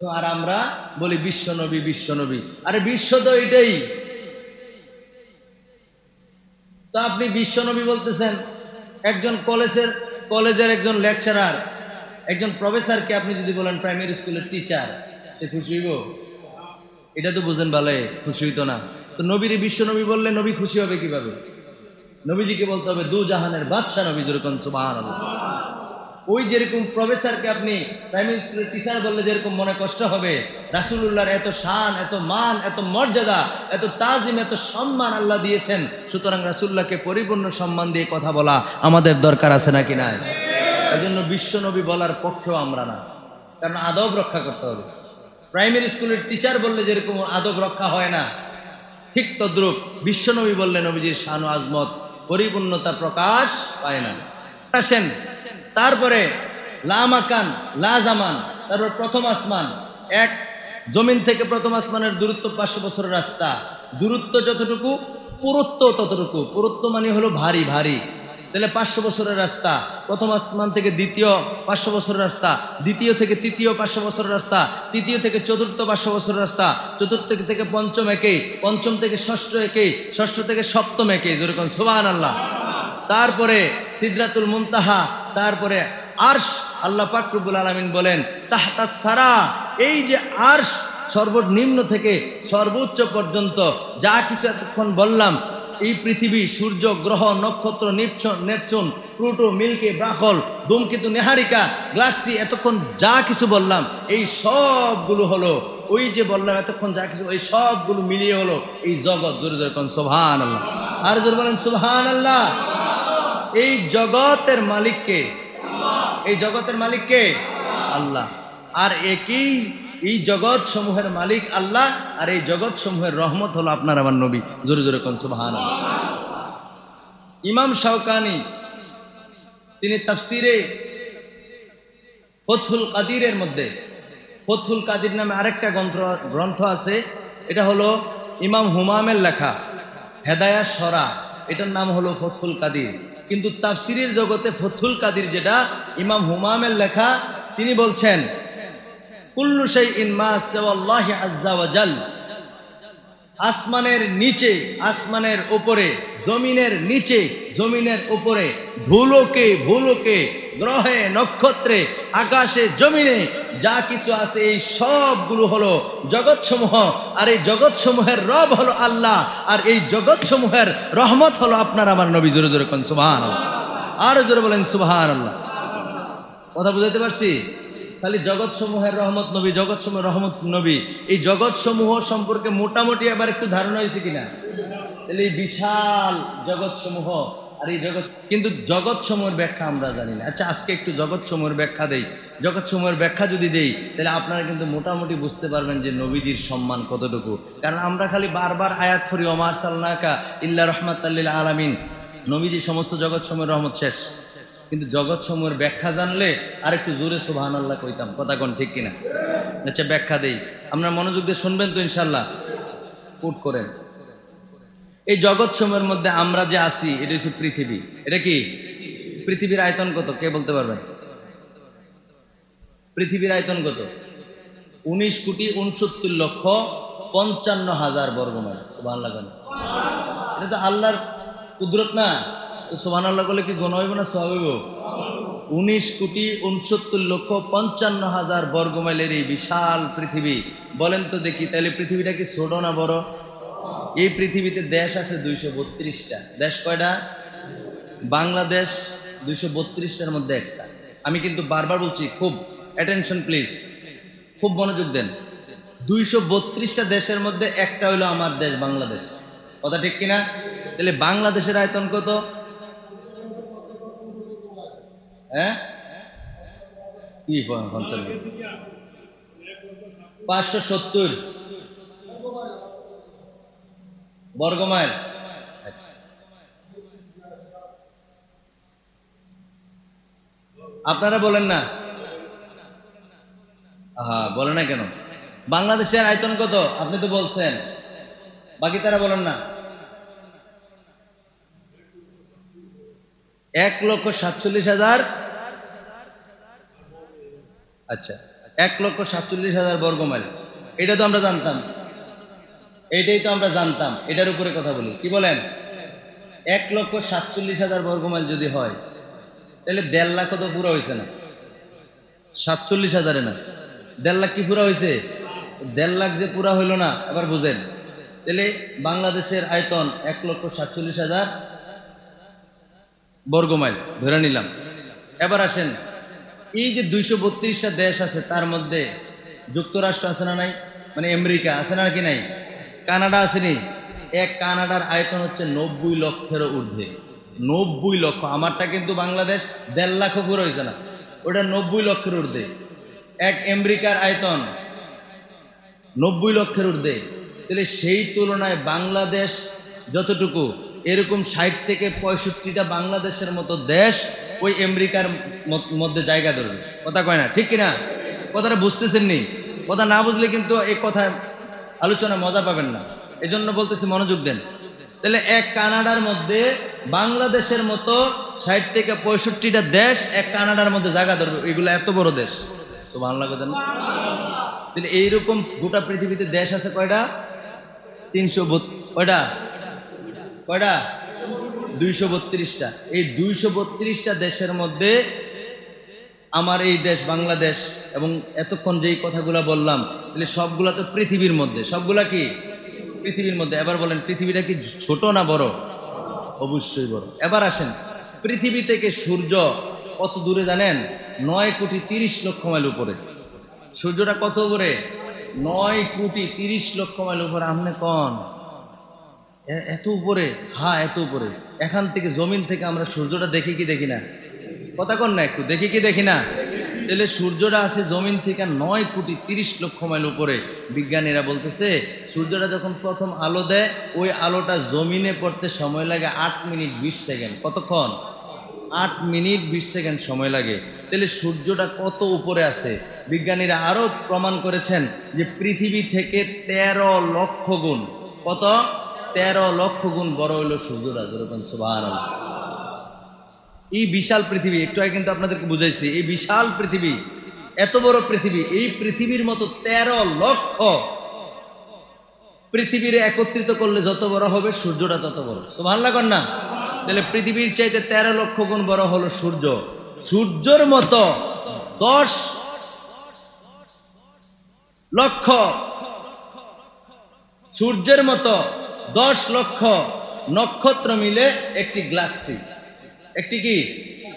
তো আর আমরা বলি বিশ্বনবী বিশ্বনবী আরে বিশ্ব তো এটাই। তো আপনি বিশ্বনবী বলতেছেন, একজন কলেজের কলেজের একজন লেকচারার একজন প্রফেসরকে আপনি যদি বলেন প্রাইমারি স্কুলের টিচার সে খুশি হইব? এটা তো বুঝেন ভালো, খুশি হইতো না। তো নবীর বিশ্বনবী বললে নবী খুশি হবে কীভাবে? নবীজিকে বলতে হবে, দু জাহানের বাদশাহ নবী যেরকম সুবাহ ওই যেরকম প্রফেসরকে আপনি প্রাইমারি স্কুলের টিচার বললে যেরকম মনে কষ্ট হবে রাসুল্লাহর এত শান, এত মান, এত মর্যাদা, এত তাজিম, এত সম্মান আল্লাহ দিয়েছেন, সুতরাং রাসুল্লাহকে পরিপূর্ণ সম্মান দিয়ে কথা বলা আমাদের দরকার আছে নাকি না এই জন্য বিশ্বনবী বলার পক্ষেও আমরা না, কারণ আদব রক্ষা করতে হবে। প্রাইমারি স্কুলের টিচার বললে যেরকম আদব রক্ষা হয় না, ঠিক তদ্রুপ বিশ্বনবী বললে নবীজির শান আজমত পরিপূর্ণতা প্রকাশ পায় না। আসেন তারপরে লামাকান লাজামান তারপর প্রথম আসমান। এক, জমিন থেকে প্রথম আসমানের দূরত্ব পাঁচশো বছরের রাস্তা। দূরত্ব যতটুকু, পুরুত্ব ততটুকু। পুরুত্ব মানে হলো ভারী ভারী। তাহলে পাঁচশো বছরের রাস্তা। প্রথম আসমান থেকে দ্বিতীয় পাঁচশো বছরের রাস্তা। দ্বিতীয় থেকে তৃতীয় পাঁচশো বছরের রাস্তা। তৃতীয় থেকে চতুর্থ পাঁচশো বছরের রাস্তা। চতুর্থ থেকে পঞ্চম একেই পঞ্চম থেকে ষষ্ঠ একেই ষষ্ঠ থেকে সপ্তম একেই যেরকম সুবাহ আল্লাহ তারপরে সিদ্রাতুল মুনতাহা তারপরে আর্শ আল্লাহ পাকরুবুল আলমিন বলেন, তাহতা সারা এই যে আর্শ সর্বনিম্ন থেকে সর্বোচ্চ পর্যন্ত যা কিছু এতক্ষণ বললাম, এই পৃথিবী, সূর্য, গ্রহ, নক্ষত্র, নিপচন প্লুটো, মিল্কে ব্রাহল ধূমকেতু নেহারিকা গ্লাক্সি এতক্ষণ যা কিছু বললাম, এই সবগুলো হলো, ওই যে বললাম এতক্ষণ যা কিছু, ওই সবগুলো মিলিয়ে হলো এই জগৎ জোরে জোরে সোভান আল্লাহ আর জোরে বলেন সুবহান আল্লাহ এই জগতের মালিককে এই জগতের মালিককে আল্লাহ। আর একই এই জগৎ সমূহের মালিক আল্লাহ, আর এই জগৎ সমূহের রহমত হলো আপনার আমার নবী। জোরে জোরে কোন সুবহান ইমাম শাওকানি, তিনি তাফসিরে ফথুল কাদিরের মধ্যে ফথুল কাদির নামে আরেকটা গ্রন্থ গ্রন্থ আছে, এটা হলো ইমাম হুমামের লেখা হেদায়া সরা, এটার নাম হলো ফথুল কাদির। কিন্তু তাফসিরের জগতে ফথুল কাদির যেটা, ইমাম হুমামের লেখা, তিনি বলছেন, কুল্লু সেই আজ্জা ওয়াজাল আসমানের নিচে, আসমানের উপরে, জমিনের নিচে, জমিনের উপরে ধুলোকে ভুলোকে, গ্রহে নক্ষত্রে, আকাশে জমিনে, যা কিছু আছে এই সবগুলো হলো জগৎসমূহ। আর এই জগৎসমূহের রব হলো আল্লাহ, আর এই জগৎসমূহের রহমত হলো আপনার আমার নবী। জোরে জোরে কোন সুবাহান আরও জোরে বলেন সুবাহান আল্লাহ কথা বুঝাতে পারছি? খালি জগৎসমূহের রহমত নবী, জগৎসমূহের রহমত নবী। এই জগৎসমূহ সম্পর্কে মোটামুটি আবার একটু ধারণা হয়েছে কিনা? তাহলে এই বিশাল জগৎসমূহ আর এই জগৎ কিন্তু জগৎসমূহের ব্যাখ্যা আমরা জানি না। আচ্ছা আজকে একটু জগৎসমূহের ব্যাখ্যা দেই। জগৎসমূহের ব্যাখ্যা যদি দেই, তাহলে আপনারা কিন্তু মোটামুটি বুঝতে পারবেন যে নবীজির সম্মান কতটুকু। কারণ আমরা খালি বারবার আয়াত ফরি ওমার সাল্লাকা ইল্লা রহমাত আলামিন। নবীজি সমস্ত জগৎসমূহের রহমত শেষ। কিন্তু জগৎ সমূহের ব্যাখ্যা জানলে আর একটু জোরে সুবাহান আল্লাহ কইতাম। কথা কোন ঠিক কিনা? আচ্ছা ব্যাখ্যা দেই। আপনার মনোযোগ দিয়ে শুনবেন তো ইনশাল্লাহ কোট করেন এই জগৎ সমূহের মধ্যে আমরা যে আছি, এটা হচ্ছে পৃথিবী। এটা কি? পৃথিবীর আয়তন কত? কে বলতে পারবেন পৃথিবীর আয়তন কত? উনিশ কোটি উনসত্তর লক্ষ পঞ্চান্ন হাজার বর্গমাইল। সুবাহ এটা তো আল্লাহর কুদরত না? তো সোহান আল্লাহ করলে কি গণ হইব না সব উনিশ কোটি উনসত্তর লক্ষ পঞ্চান্ন হাজার বর্গমাইলের এই বিশাল পৃথিবী। বলেন তো দেখি, তাহলে পৃথিবীটা কি ছোট না বড়? এই পৃথিবীতে দেশ আছে দুইশো বত্রিশটা। দেশ কয়টা? বাংলাদেশ দুইশো বত্রিশটার মধ্যে একটা। আমি কিন্তু বারবার বলছি, খুব অ্যাটেনশন প্লিজ খুব মনোযোগ দেন। দুইশো বত্রিশটা দেশের মধ্যে একটা হইল আমার দেশ বাংলাদেশ। কথা ঠিক কিনা? তাহলে বাংলাদেশের আয়তন কত? হ্যাঁ? কি পাঁচশো সত্তর। বর্গমাইল। আচ্ছা। আপনারা বলেন না? হ্যাঁ বলে না কেন? বাংলাদেশের আয়তন কত? আপনি তো বলছেন। বাকি তারা বলেন না। এক লক্ষ সাতচল্লিশ হাজার আচ্ছা এক লক্ষ সাতচল্লিশ হাজার বর্গ মাইল এটা তো আমরা জানতাম। এটাই তো আমরা জানতাম। এটার উপরে কথা বলি। কি বলেন? এক লক্ষ সাতচল্লিশ হাজার বর্গ মাইল যদি হয়, তাহলে দেড় লাখ তো পুরো হয়েছে না। সাতচল্লিশ হাজারে না। দেড় লাখ কি পুরো হয়েছে দেড় লাখ যে পুরা হইল না, আবার বুঝেন। তাহলে বাংলাদেশের আয়তন এক লক্ষ সাতচল্লিশ হাজার বর্গ মাইল ধরে নিলাম। এবার আসেন, এই যে দুইশো বত্রিশটা দেশ আছে, তার মধ্যে যুক্তরাষ্ট্র আছে না নাই? মানে আমেরিকা আছে না কি নাই? কানাডা আসেনি এক কানাডার আয়তন হচ্ছে নব্বই লক্ষেরও ঊর্ধ্বে। নব্বই লক্ষ, আমারটা কিন্তু বাংলাদেশ দেড় লাখও পুরো হয়েছে না। ওটা নব্বই লক্ষের ঊর্ধ্বে। এক আমেরিকার আয়তন নব্বই লক্ষের ঊর্ধ্বে। তাহলে সেই তুলনায় বাংলাদেশ যতটুকু এরকম ষাট থেকে পঁয়ষট্টিটা বাংলাদেশের মতো দেশ ওই আমেরিকার মধ্যে জায়গা ধরবে। কথা কয় না, ঠিক কিনা? কথাটা বুঝতেছেন নি কথা না বুঝলে কিন্তু এই কথা আলোচনা মজা পাবেন না। এই জন্য বলতেছি, মনোযোগ দেন। তাহলে এক কানাডার মধ্যে বাংলাদেশের মতো ষাট থেকে পঁয়ষট্টিটা দেশ এক কানাডার মধ্যে জায়গা ধরবে। এগুলো এত বড় দেশ। তো ভালো লাগে না তাহলে এইরকম গোটা পৃথিবীতে দেশ আছে কয়টা? তিনশো কয়টা? কয়টা? দুইশো বত্রিশটা। এই দুইশো বত্রিশটা দেশের মধ্যে আমার এই দেশ বাংলাদেশ এবং এতক্ষণ যেই কথাগুলো বললাম, তাহলে সবগুলা তো পৃথিবীর মধ্যে। সবগুলা কি? পৃথিবীর মধ্যে। এবার বলেন, পৃথিবীটা কি ছোট না বড়? অবশ্যই বড়। এবার আসেন, পৃথিবী থেকে সূর্য কত দূরে জানেন? নয় কোটি তিরিশ লক্ষ মাইল উপরে। সূর্যটা কত উপরে? নয় কোটি তিরিশ লক্ষ মাইল উপরে। আমনে কন? এত উপরে হ্যাঁ এত উপরে। এখান থেকে জমিন থেকে আমরা সূর্যটা দেখি কি দেখি না? কথা কন না একটু, দেখি কি দেখি না? তাহলে সূর্যটা আছে জমিন থেকে নয় কোটি তিরিশ লক্ষ মাইল উপরে। বিজ্ঞানীরা বলতেছে, সূর্যটা যখন প্রথম আলো দেয়, ওই আলোটা জমিনে পড়তে সময় লাগে আট মিনিট বিশ সেকেন্ড। কতক্ষণ? আট মিনিট বিশ সেকেন্ড সময় লাগে। তাহলে সূর্যটা কত উপরে আছে? বিজ্ঞানীরা আরও প্রমাণ করেছেন যে পৃথিবী থেকে তেরো লক্ষ গুণ। কত? তেরো লক্ষ গুণ বড় হইল সূর্যটা যেরকম সুবাহ এই বিশাল পৃথিবী, একটু আগে কিন্তু আপনাদেরকে বুঝাইছি, এই বিশাল পৃথিবী, এত বড় পৃথিবী, এই পৃথিবীর মতো তেরো লক্ষ পৃথিবীর একত্রিত করলে যত বড় হবে, সূর্যটা তত বড়। সুভান লাগান না? তাহলে পৃথিবীর চাইতে তেরো লক্ষ গুণ বড় হলো সূর্য। সূর্যর মতো দশ লক্ষ সূর্যের মতো দশ লক্ষ নক্ষত্র মিলে একটি গ্লাক্সি একটি কি?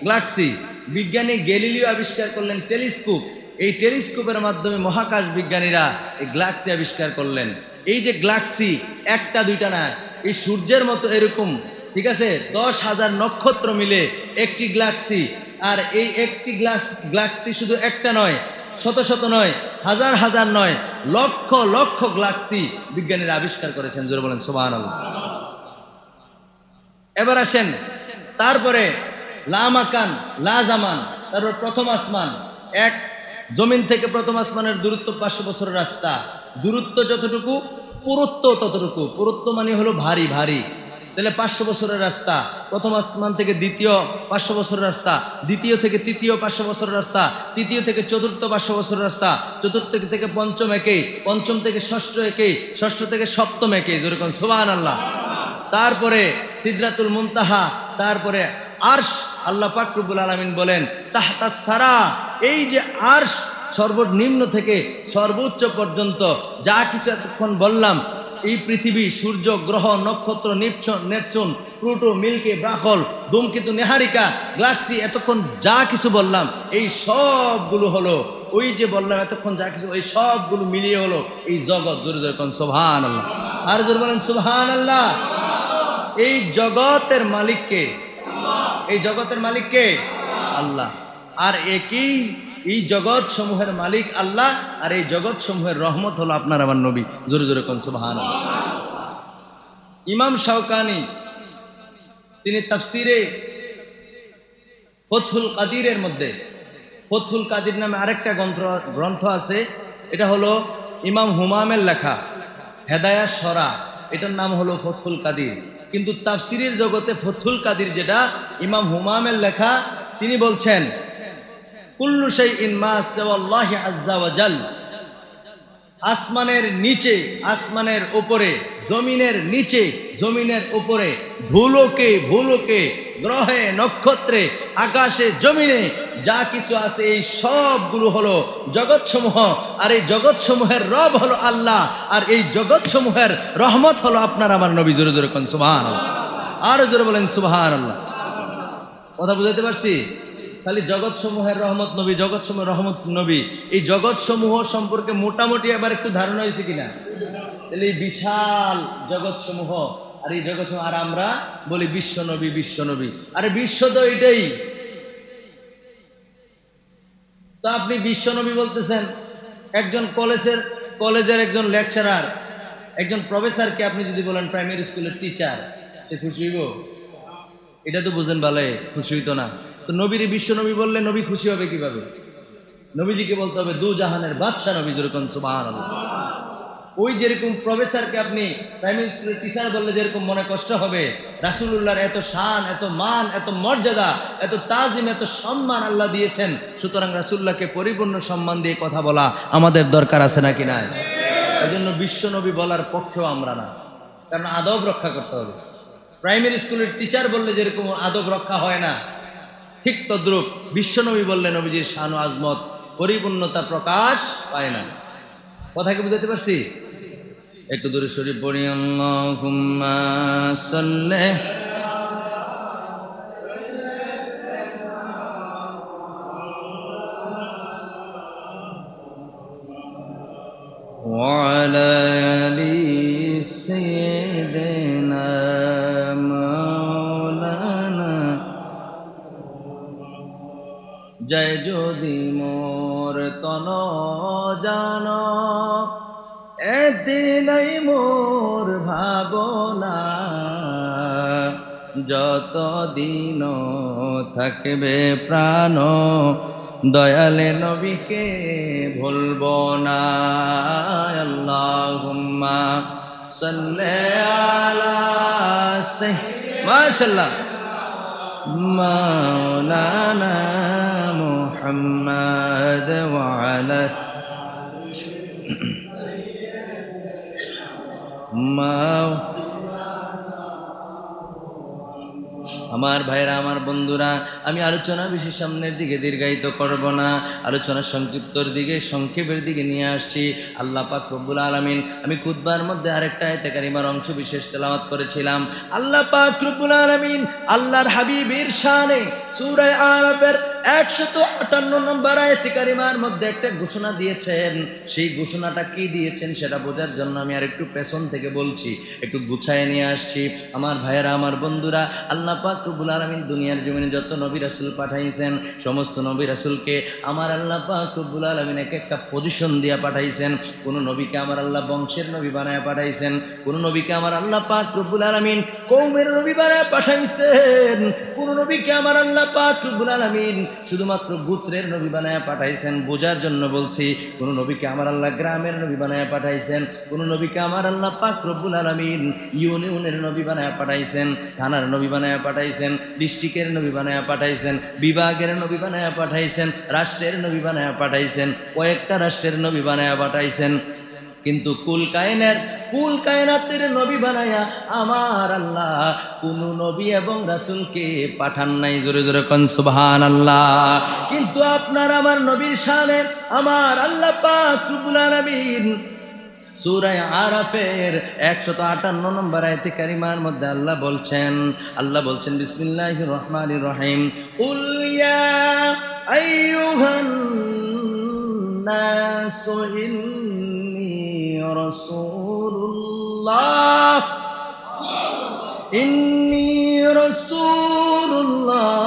গ্লাক্সি বিজ্ঞানী গ্যালিলিও আবিষ্কার করলেন টেলিস্কোপ। এই টেলিস্কোপের মাধ্যমে মহাকাশ বিজ্ঞানীরা এই গ্লাক্সি আবিষ্কার করলেন। এই যে গ্লাক্সি একটা, দুইটা না, এই সূর্যের মতো এরকম, ঠিক আছে? দশ হাজার নক্ষত্র মিলে একটি গ্লাক্সি আর এই একটি গ্লাস গ্লাক্সি শুধু একটা নয় শত শত নয়, হাজার হাজার নয়, লক্ষ লক্ষ গ্লাক্সি বিজ্ঞানীরা আবিষ্কার করেছেন, জোরে বলেন সোবাহান এবার আসেন, তারপরে লামাকান লাজামান তারপর প্রথম আসমান। এক, জমিন থেকে প্রথম আসমানের দূরত্ব পাঁচশো বছরের রাস্তা। দূরত্ব যতটুকু, পুরুত্ব ততটুকু। পুরুত্ব মানে হলো ভারী ভারী। তাহলে পাঁচশো বছরের রাস্তা। প্রথম আসমান থেকে দ্বিতীয় পাঁচশো বছরের রাস্তা। দ্বিতীয় থেকে তৃতীয় পাঁচশো বছরের রাস্তা। তৃতীয় থেকে চতুর্থ পাঁচশো বছরের রাস্তা। চতুর্থ থেকে পঞ্চম একেই, পঞ্চম থেকে ষষ্ঠ একেই, ষষ্ঠ থেকে সপ্তম একেই যেরকম সোবান আল্লাহ তারপরে সিদ্রাতুল মুনতাহা, তারপরে আর্শ, আল্লাহ পাকরুবুল আলমিন বলেন, তাহতা সারা এই যে আর্শ সর্বনিম্ন থেকে সর্বোচ্চ পর্যন্ত যা কিছু এতক্ষণ বললাম এই পৃথিবী, সূর্য, গ্রহ, নক্ষত্র, নিপচন প্লুটো, মিল্কি ব্রাহল ধূমকেতু নেহারিকা গ্লাক্সি এতক্ষণ যা কিছু বললাম, এই সবগুলো হলো, ওই যে বললাম এতক্ষণ যা কিছু ওই সবগুলো মিলিয়ে হলো এই জগৎ জোরে জোরে কোন সোভান আল্লাহ আর জোরে বলেন সুবহান আল্লাহ এই জগতের মালিককে, এই জগতের মালিককে? আল্লাহ। আর একই এই জগৎ সমূহের মালিক আল্লাহ, আর এই জগৎ সমূহের রহমত হলো আপনার আমার নবী। জোরে জোরে কোন ইমাম শাওকানি, তিনি তাফসিরে ফথুল কাদিরের মধ্যে ফথুল কাদির নামে আরেকটা গ্রন্থ গ্রন্থ আছে, এটা হলো ইমাম হুমামের লেখা, হেদায়া সরা, এটার নাম হলো ফথুল কাদির। কিন্তু তাফসিরের জগতে ফথুল কাদির যেটা, ইমাম হুমামের লেখা, তিনি বলছেন কুল্লু শাইইন মা সিওয়াল্লাহি আযজা ওয়া জাল। আসমানের নিচে, আসমানের উপরে, জমিনের নিচে, জমিনের উপরে, ভুলোকে ভুলোকে, গ্রহে নক্ষত্রে, আকাশে জমিনে, যা কিছু আছে এই সবগুলো হলো জগৎসমূহ, আর এই জগৎসমূহের রব হলো আল্লাহ, আর এই জগৎসমূহের রহমত হলো আপনার আমার নবী। জোরে জোরে কোন সুবাহান আরও জোরে বলেন সুবাহান আল্লাহ কথা বুঝাতে পারছি? খালি জগৎসমূহের রহমত নবী জগৎসমূহ রহমত নবী। এই জগৎসমূহ সম্পর্কে মোটামুটি এবার একটু ধারণা হয়েছে কিনা? তাহলে এই বিশাল জগৎসমূহ, আর এই জগৎসমূহ, আর আমরা বলি বিশ্ব নবী বিশ্ব নবী। আরে বিশ্ব তো এটাই তো আপনি বিশ্ব নবী বলতেছেন। একজন কলেজের কলেজের একজন লেকচারার, একজন প্রফেসরকে আপনি যদি বলেন প্রাইমারি স্কুলের টিচার, সে খুশি হইব? এটা তো বুঝেন ভালো খুশি হইতো না। তো নবীর বিশ্ব নবী বললে নবী খুশি হবে কীভাবে? নবীজিকে বলতে হবে, দু জাহানের বাদশাহ নবী যেরকম সুবাহ ওই যেরকম প্রফেসরকে আপনি প্রাইমারি স্কুলের টিচার বললে যেরকম মনে কষ্ট হবে, রাসুলুল্লাহর এত শান, এত মান, এত মর্যাদা, এত তাজিম, এত সম্মান আল্লাহ দিয়েছেন, সুতরাং রাসুল্লাহকে পরিপূর্ণ সম্মান দিয়ে কথা বলা আমাদের দরকার আছে নাকি না এই জন্য বিশ্বনবী বলার পক্ষেও আমরা না, কারণ আদব রক্ষা করতে হবে। প্রাইমারি স্কুলের টিচার বললে যেরকম আদব রক্ষা হয় না ঠিক তদ্রুপ বিশ্বনবী বললে নবীজির শান ও আজমত পরিপূর্ণতা প্রকাশ পায় না কথা কি বুঝাতে পারছি একটু দূরে শরীফ পড়ি আল্লাহুম্মা সাল্লি وعلى آل জয় যদি মোর তন জান। এদিনই মোর ভাবনা যত দিন থাকবে প্রাণ, দয়ালে নবীকে ভুলব না। আল্লাহ সাল্লে আলা মাশাল্লাহ মাওলানা محمد وعلى ما আমার ভাইরা আমার বন্ধুরা আমি আলোচনা বেশি সামনের দিকে দীর্ঘায়িত করব না আলোচনা সংক্ষিপ্তর দিকে সংক্ষেপের দিকে নিয়ে আসছি আল্লাহ পাক রব্বুল আলমিন আমি খুদ্বার মধ্যে আরেকটা আয়তে কারিমার অংশ বিশেষ তেলাওয়াত করেছিলাম আল্লাহ পাক রব্বুল আলমিন আল্লাহর হাবিবের শানে সুরায় আরবের একশত আটান্ন নম্বর আয়তে কারিমার মধ্যে একটা ঘোষণা দিয়েছেন। সেই ঘোষণাটা কি দিয়েছেন সেটা বোঝার জন্য আমি আর একটু পেছন থেকে বলছি, একটু গুছায় নিয়ে আসছি। আমার ভাইয়েরা, আমার বন্ধুরা, আল্লাহ পাক রব্বুল আলামিন দুনিয়ার জমিনে যত নবী রাসূল পাঠাইছেন, সমস্ত নবী রাসূলকে আমার আল্লাহ পাক রব্বুল আলামিন এক একটা পজিশন দিয়া পাঠাইছেন। কোন নবীকে আমার আল্লাহ বংশের নবী বানায় পাঠাইছেন, কোন নবীকে আমার আল্লাহ পাক রব্বুল আলামিন কৌমের নবী বানায় পাঠাইছেন, কোন নবীকে আমার আল্লাহ পাক রব্বুল আলামিন শুধুমাত্র গোত্রের নবী বানায় পাঠাইছেন, বোঝার জন্য বলছি, কোনো নবীকে আমার আল্লাহ গ্রামের নবী বানায় পাঠাইছেন, কোনো নবীকে আমার আল্লাহ পাক আলামিন ইউনিয়নের নবী বানায় পাঠাইছেন, থানার নবী বানায় পাঠাইছেন, ডিস্ট্রিক্টের নবী বানায় পাঠাইছেন, বিভাগের নবী বানায় পাঠাইছেন, রাষ্ট্রের নবী বানায় পাঠাইছেন, কয়েকটা রাষ্ট্রের নবী বানায় পাঠাইছেন। কিন্তু কুল কায়নার কুল কায়নাতের নবী বানায়া আমার আল্লাহ কোন নবী এবং রাসুলকে পাঠান নাই। জোরে জোরে কন সুবহান আল্লাহ কিন্তু আপনার আমার নবীর শানের আমার আল্লাহ পাক রুবুল আলামিন সুরায় আরাফের একশত আটান্ন নম্বর আয়তে কারিমার মধ্যে আল্লাহ বলছেন আল্লাহ বলছেন বিসমিল্লাহ রহমান রহিম। উলিয়া আইয়ুহান নাসু রসুল্লাহ ইন্নি রসুল্লাহ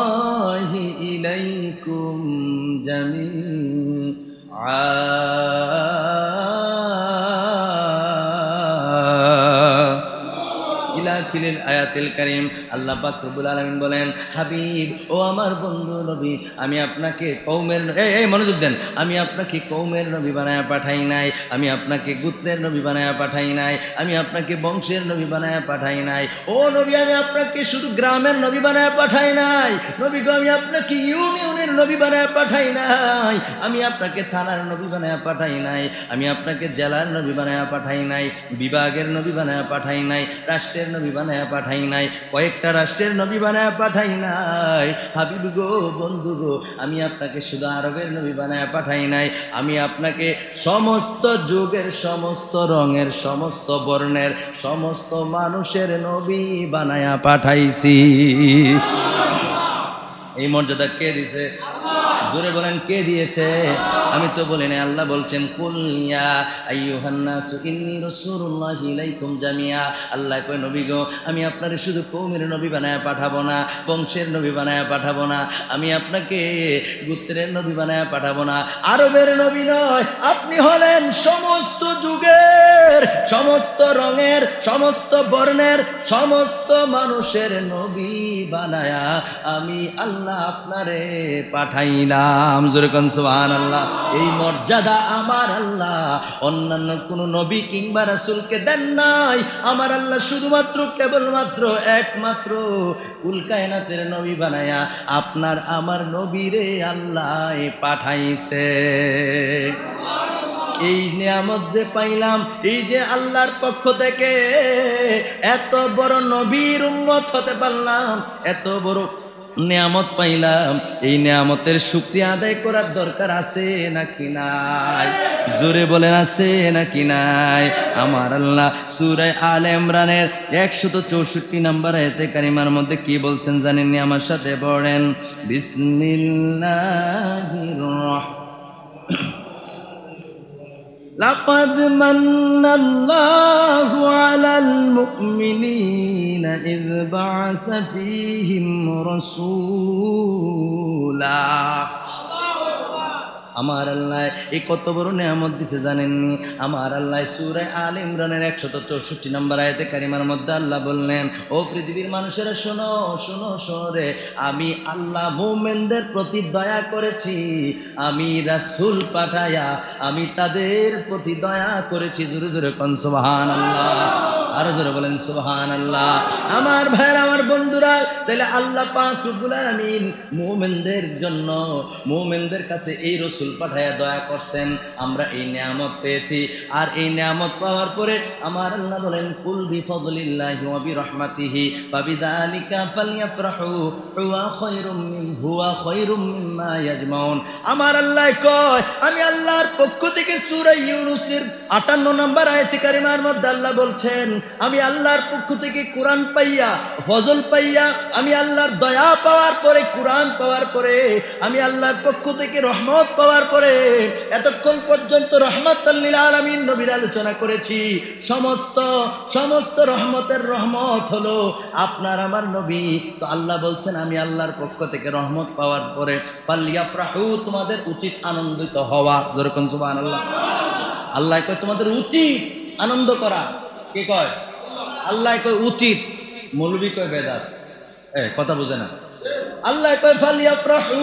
আখিরের আয়াতিল করিম আল্লাহ পাকরুবুল আলমিন বলেন, হাবিব, ও আমার বন্ধু নবী, আমি আপনাকে কৌমের এই মনোযোগ দেন। আমি আপনাকে কৌমের নবী বানায়া পাঠাই নাই, আমি আপনাকে গুত্রের নবী বানায়া পাঠাই নাই, আমি আপনাকে বংশের নবী বানায়া পাঠাই নাই। ও নবী, আমি আপনাকে শুধু গ্রামের নবী বানায়া পাঠাই নাই। নবী আমি আপনাকে ইউনিয়নের নবী বানায়া পাঠাই নাই। আমি আপনাকে থানার নবী বানায়া পাঠাই নাই। আমি আপনাকে জেলার নবী বানায়া পাঠাই নাই। বিভাগের নবী বানায়া পাঠাই নাই। রাষ্ট্রের নবী বানায়া পাঠাই নাই, কয়েকটা রাষ্ট্রের নবী বানায় পাঠাই নাই। হাবিব গো, বন্ধু গো, আমি আপনাকে শুধু আরবের নবী বানায় পাঠাই নাই, আমি আপনাকে সমস্ত যুগের সমস্ত রঙের, সমস্ত বর্ণের, সমস্ত মানুষের নবী বানায়া পাঠাইছি। এই মর্যাদা কে দিছে? জোরে বলেন, কে দিয়েছে? আমি তো বলি না আল্লাহ বলছেন কুলিয়া আইয়ুহান্নাসু ইন্নী রাসূলুল্লাহি ইলাইকুম জামিয়া। আল্লাহ কয়, নবী গো, আমি আপনারে শুধু কৌমের নবী বানায় পাঠাবো না, বংশের নবী বানায় পাঠাবো না, আমি আপনাকে গুত্রের নবী বানায় পাঠাবো না, আরবের নবী নয়, আপনি হলেন সমস্ত যুগের, সমস্ত রঙের, সমস্ত বর্ণের, সমস্ত মানুষের নবী বানায়া আমি আল্লাহ আপনারে পাঠাইলাম। যেরকম সুবহান আল্লাহ এই মর্যাদা আমার আল্লাহ। অন্যান্য কোন নবী কিংবা রাসূলকে দেন নাই। আমার আল্লাহ শুধুমাত্র, কেবলমাত্র একমাত্র কুল কায়নাতের নবী বানায়া আপনার আমার নবীরে আল্লাহ পাঠাইছে। এই নিয়ামত যে পাইলাম, এই যে আল্লাহর পক্ষ থেকে, এত বড় নবীর উন্মত হতে পারলাম, এত বড় নিয়ামত পাইলাম। এই নিয়ামতের শুক্রিয়া আদায় করার দরকার আছে নাকি নাই? জোরে বলেন, আছে নাকি নাই? আমার আল্লাহ সুরায় আল ইমরানের একশত চৌষট্টি নাম্বার এতে কারিমার মধ্যে কি বলছেন জানেননি? আমার সাথে পড়েন। বিসমিল্লাহির রহমানির لقد من الله على المؤمنين إذ بعث فيهم رسولا. আমার আল্লাহ এই কত বড় নিয়ামত দিছে জানেননি? আমার আল্লাহ সুরায় আল ইমরানের একশত চৌষট্টি নম্বর আয়তে কারিমার মধ্যে আল্লাহ বললেন, ও পৃথিবীর মানুষেরা, শোনো শোনো শোরে আমি আল্লাহ মোমেনদের প্রতি দয়া করেছি, আমি রাসূল পাঠায়া, আমি তাদের প্রতি দয়া করেছি। জোরে জোরে কনসবাহান আল্লাহ আরও জোরে বলেন সুবহান আল্লাহ আমার ভাইয়ের, আমার বন্ধুরা, তাহলে আল্লাহ পাক রব্বুল আলামিন মুমিনদের জন্য, মুমিনদের কাছে এই রসুল পাঠায়া দয়া করছেন, আমরা এই নিয়ামত পেয়েছি। আর এই নিয়ামত পাওয়ার পরে আমার আল্লাহ বলেন, কুল বি বিফদলিল্লাহি ওয়া বিরহমাতিহি ফাবিযালিকা ফালইফরাহু হুয়া খায়রুম মিন, হুয়া খায়রুম মিম্মা ইয়াজমাউন। আমার আল্লাহ কয়, আমি আল্লাহর পক্ষ থেকে সূরা ইউনূসের 58 নম্বর আয়াতে কারিমার মধ্যে আল্লাহ বলছেন, আমি আল্লাহর পক্ষ থেকে কোরআন পাইয়া, ফজল পাইয়া, আমি আল্লাহর দয়া পাওয়ার পরে, কোরআন পাওয়ার পরে, আমি আল্লাহর পক্ষ থেকে রহমত পাওয়ার পরে এতক্ষণ পর্যন্ত রহমতাল্লিল আলমিন নবীর আলোচনা করেছি, সমস্ত সমস্ত রহমতের রহমত হলো আপনার আমার নবী। তো আল্লাহ বলছেন, আমি আল্লাহর পক্ষ থেকে রহমত পাওয়ার পরে পাল্লিয়া প্রাহু তোমাদের উচিত আনন্দিত হওয়া। যেরকম সুবাহ আল্লাহ আল্লাহ কয়, তোমাদের উচিত আনন্দ করা। কে কয়? আল্লাহ কয়, উচিত। মৌলবি কয়, বেদাত। এ, কথা বুঝে না। আল্লাহ কয় ফালিয়া প্রাহু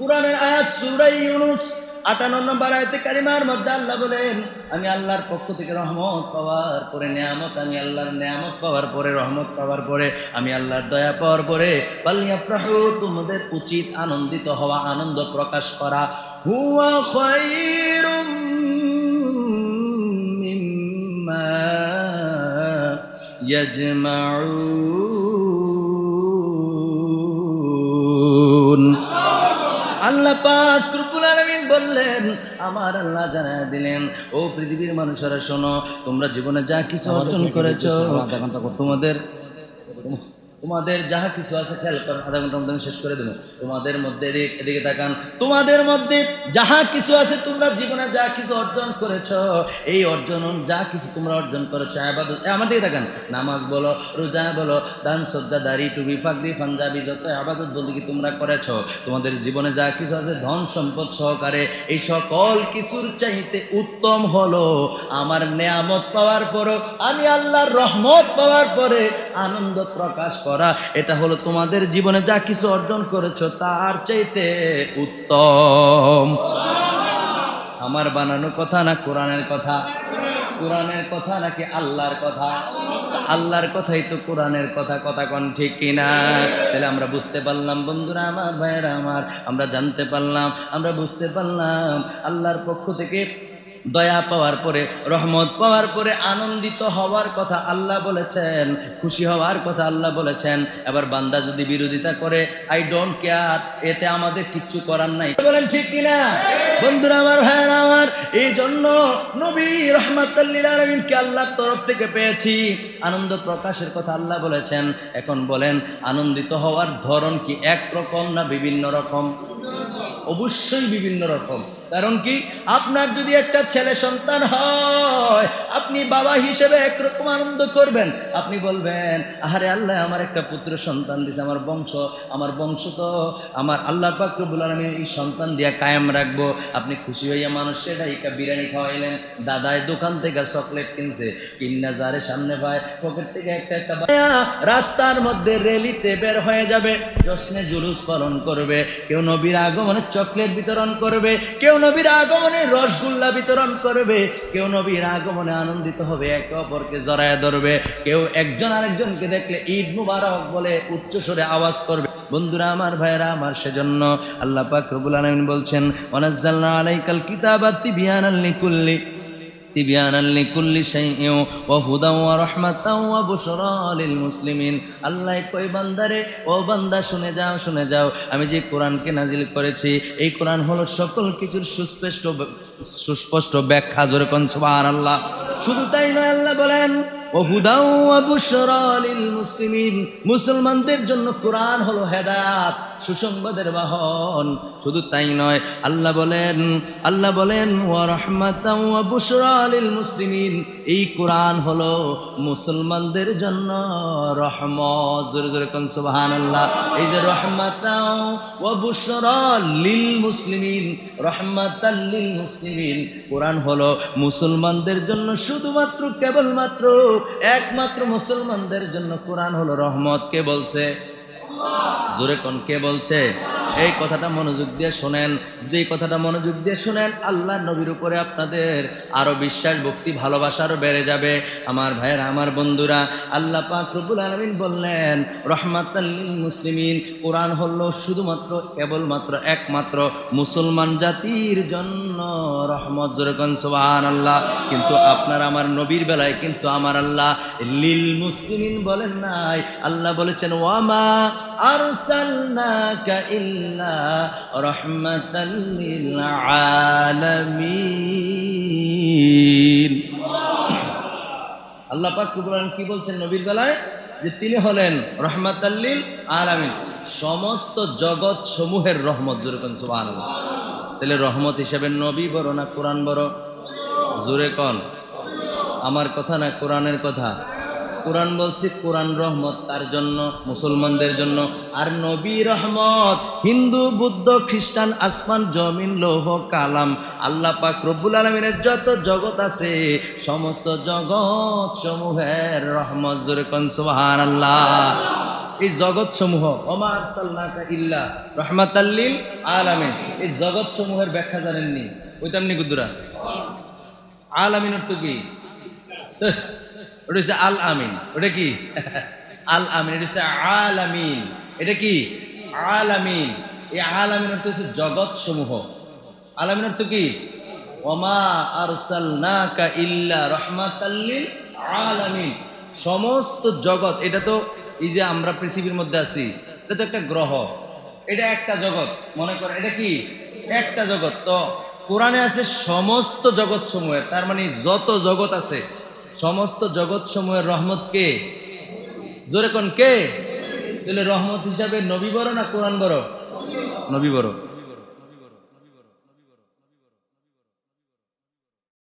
কোরআনের আয়াত সূরা ইউনূস 58 নম্বর আয়াতে কারিমার মধ্যে আল্লাহ বলেন, আমি আল্লাহর পক্ষ থেকে রহমত পাওয়ার পরে, নিয়ামত, আমি আল্লাহর নিয়ামত পাওয়ার পরে, রহমত পাওয়ার পরে, আমি আল্লাহর দয়া পাওয়ার পরে পালিয়া প্রাহু তোমাদের উচিত আনন্দিত হওয়া, আনন্দ প্রকাশ করা। হুয়া খায়রুম মিম্মা ইয়াজমাউন। আল্লাহ পাক আলামিন বললেন আমার আল্লাহ জানায় দিলেন ও পৃথিবীর মানুষেরা শোনো তোমরা জীবনে যা কিছু অর্জন করেছ তোমাদের? তোমাদের যাহা কিছু আছে খেয়াল করেন আধা ঘণ্টার মধ্যে আমি শেষ করে দেবো। তোমাদের মধ্যে এদিকে তাকান। তোমাদের মধ্যে যাহা কিছু আছে তোমরা জীবনে যা কিছু অর্জন করেছ এই অর্জন যা কিছু তোমরা অর্জন করেছ আবাদত এ, আমার দিকে তাকান। নামাজ বলো রোজা বলো দান শ্রদ্ধা দাড়ি টুপি ফাঁকরি পাঞ্জাবি যত আবাদত বলতে কি তোমরা করেছ তোমাদের জীবনে যা কিছু আছে ধন সম্পদ সহকারে এই সকল কিছুর চাইতে উত্তম হলো। আমার নেয়ামত পাওয়ার পরও আমি আল্লাহর রহমত পাওয়ার পরে আনন্দ প্রকাশ করা, এটা হলো তোমাদের জীবনে যা কিছু অর্জন করেছ, তার চাইতে উত্তম। আমার বানানো কথা না কোরআনের কথা? কোরআনের কথা নাকি আল্লাহর কথা? আল্লাহর কথাই তো কোরআনের কথা কথা কোন ঠিক কিনা তাহলে আমরা বুঝতে পারলাম, বন্ধুরা আমার, ভাইয়েরা আমার, আমরা জানতে পারলাম, আমরা বুঝতে পারলাম, আল্লাহর পক্ষ থেকে দয়া পাওয়ার পরে, রহমত পাওয়ার পরে, আনন্দিত হওয়ার কথা আল্লাহ বলেছেন, খুশি হওয়ার কথা আল্লাহ বলেছেন। এবার বান্দা যদি বিরোধিতা করে, আই ডোন্ট কেয়ার এতে আমাদের কিচ্ছু করার নাই। বলেন, ঠিক কিনা? বন্ধুরা, আমার ভাইয়েরা, আমার এই জন্য নবী রহমাতাল্লিল আলমিনকে আল্লাহর তরফ থেকে পেয়েছি। আনন্দ প্রকাশের কথা আল্লাহ বলেছেন। এখন বলেন, আনন্দিত হওয়ার ধরন কি? এক রকম না বিভিন্ন রকম? অবশ্যই বিভিন্ন রকম। কারণ কি? আপনার যদি একটা ছেলে সন্তান হয়, আপনি বাবা হিসেবে একরকম আনন্দ করবেন। আপনি বলবেন, আহারে আল্লাহ, আমার একটা পুত্র সন্তান দিছে, আমার বংশ আমার বংশ তো আমার আল্লাহ পাকরবুল আমি এই সন্তান দিয়া কায়েম রাখব। আপনি খুশি হইয়া মানুষ সেটাই বিরিয়ানি খাওয়াইলেন, দাদায় দোকান থেকে চকলেট কিনছে। কিন্না যারে সামনে ভাই, পকেট থেকে একটা একটা রাস্তার মধ্যে রেলিতে বের হয়ে যাবে জশ্নে জুলুস পালন করবে। কেউ নবীর আগমনে চকলেট বিতরণ করবে, কেউ নবীর আগমনে রসগোল্লা বিতরণ করবে, কেউ নবীর আগমনে আনন্দিত হবে, একে অপরকে জড়ায় ধরবে, কেউ একজন আরেকজনকে দেখলে ঈদ মুবারক বলে উচ্চ স্বরে আওয়াজ করবে। বন্ধুরা, আমার ভাইয়েরা, আমার সেজন্য আল্লাহ পাক রবুল আলমিন বলছেন, ওয়ানাজ্জালনা আলাইকাল কিতাবাত্তি বিয়ান আল্লি লিকুল্লি। শাইইন ওয়া মুসলিমিন। আল্লাহ ও বান্দা, শুনে যাও শুনে যাও। আমি যে কোরআনকে নাজিল করেছি, এই কোরআন হলো সকল কিছুর সুস্পষ্ট সুস্পষ্ট ব্যাখ্যা। জোরে কোন সুবহানাল্লাহ। শুধু তাই নয়, আল্লাহ বলেন মুসলিমিন, মুসলমানদের জন্য কোরআন হলো হেদায়াত। সুসংবাদের বাহন। শুধু তাই নয়, আল্লাহ বলেন আল্লাহ বলেন, ওয়া রাহমাতাও ওয়া বুশরা লিল মুসলিমিন। এই কোরআন হলো মুসলমানদের জন্য রহমত। জোরে জোরে কোন, সুবহানাল্লাহ। এই যে রহমাতাও ওয়া বুশরা লিল মুসলিমিন, রহমাতাল লিল মুসলিমিন। কোরআন হলো মুসলমানদের জন্য শুধুমাত্র, কেবলমাত্র, একমাত্র মুসলমানদের জন্য কোরআন হলো রহমত। কে বলছে? জোরে কোন কে বলছে? এই কথাটা মনোযোগ দিয়ে শোনেন। এই কথাটা মনোযোগ দিয়ে শোনেন, আল্লাহ নবীর উপরে আপনাদের আরও বিশ্বাস, ভক্তি, ভালোবাসা আরও বেড়ে যাবে। আমার ভাইয়েরা, আমার বন্ধুরা, আল্লাহ পাক রব্বুল আলমিন বললেন রহমাতাল্লিল মুসলিমিন। কোরআন হলো শুধুমাত্র, কেবলমাত্র একমাত্র মুসলমান জাতির জন্য রহমত। জোরকন সোহান আল্লাহ কিন্তু আপনার আমার নবীর বেলায় কিন্তু আমার আল্লাহ লিল মুসলিমিন বলেন নাই। আল্লাহ বলেছেন ওয়ামা আরসালনাকা ইল্লা আল্লাহ পাক কি বলছেন নবীর বেলায়? যে তিনি হলেন রহমাতাল্লিল আলামিন সমস্ত জগৎ সমূহের রহমত যেরকম সুবহানাল্লাহ। তাহলে রহমত হিসেবে নবী বড় না কোরআন বড়? জোরে কন? আমার কথা না কোরআনের কথা? কোরআন বলছে কোরআন রহমত, তার জন্য, মুসলমানদের জন্য। আর নবী রহমত, হিন্দু, বুদ্ধ, খ্রিস্টান, আসমান, জমিন, লৌহ, কালাম, আল্লাহ পাক রব্বুল আলমিনের যত জগৎ আছে, সমস্ত জগৎ সমূহের রহমত, জোরে কন আল্লাহ এই জগৎ সমূহ ওমার সাল্লাকা ইল্লা রহমাতাল্লিল আলামিন। এই জগৎ সমূহের ব্যাখ্যা জানেননি? ওইতামনি গুদুরা আলামিন অর্থ কি? ওটা হচ্ছে আল আমিন ওটা কি? আল আমিন এটা হচ্ছে আল আমিন এটা কি? আল আমিন এই আল আমিন অর্থ হচ্ছে জগৎ সমূহ আল আমিন অর্থ কি? ওমা আরসালনাকা ইল্লা রহমাতাল্লিল আলামিন। সমস্ত জগৎ, এটা তো এই যে আমরা পৃথিবীর মধ্যে আছি, এটা তো একটা গ্রহ। এটা একটা জগৎ, মনে করেন, এটা কি? একটা জগৎ। তো কোরআনে আছে সমস্ত জগৎ সমূহের তার মানে যত জগৎ আছে সমস্ত জগৎ সমূহের রহমত কে? জোরে কোন কে? তাহলে রহমত হিসাবে নবী বড় না কোরআন বড়? নবী বড়।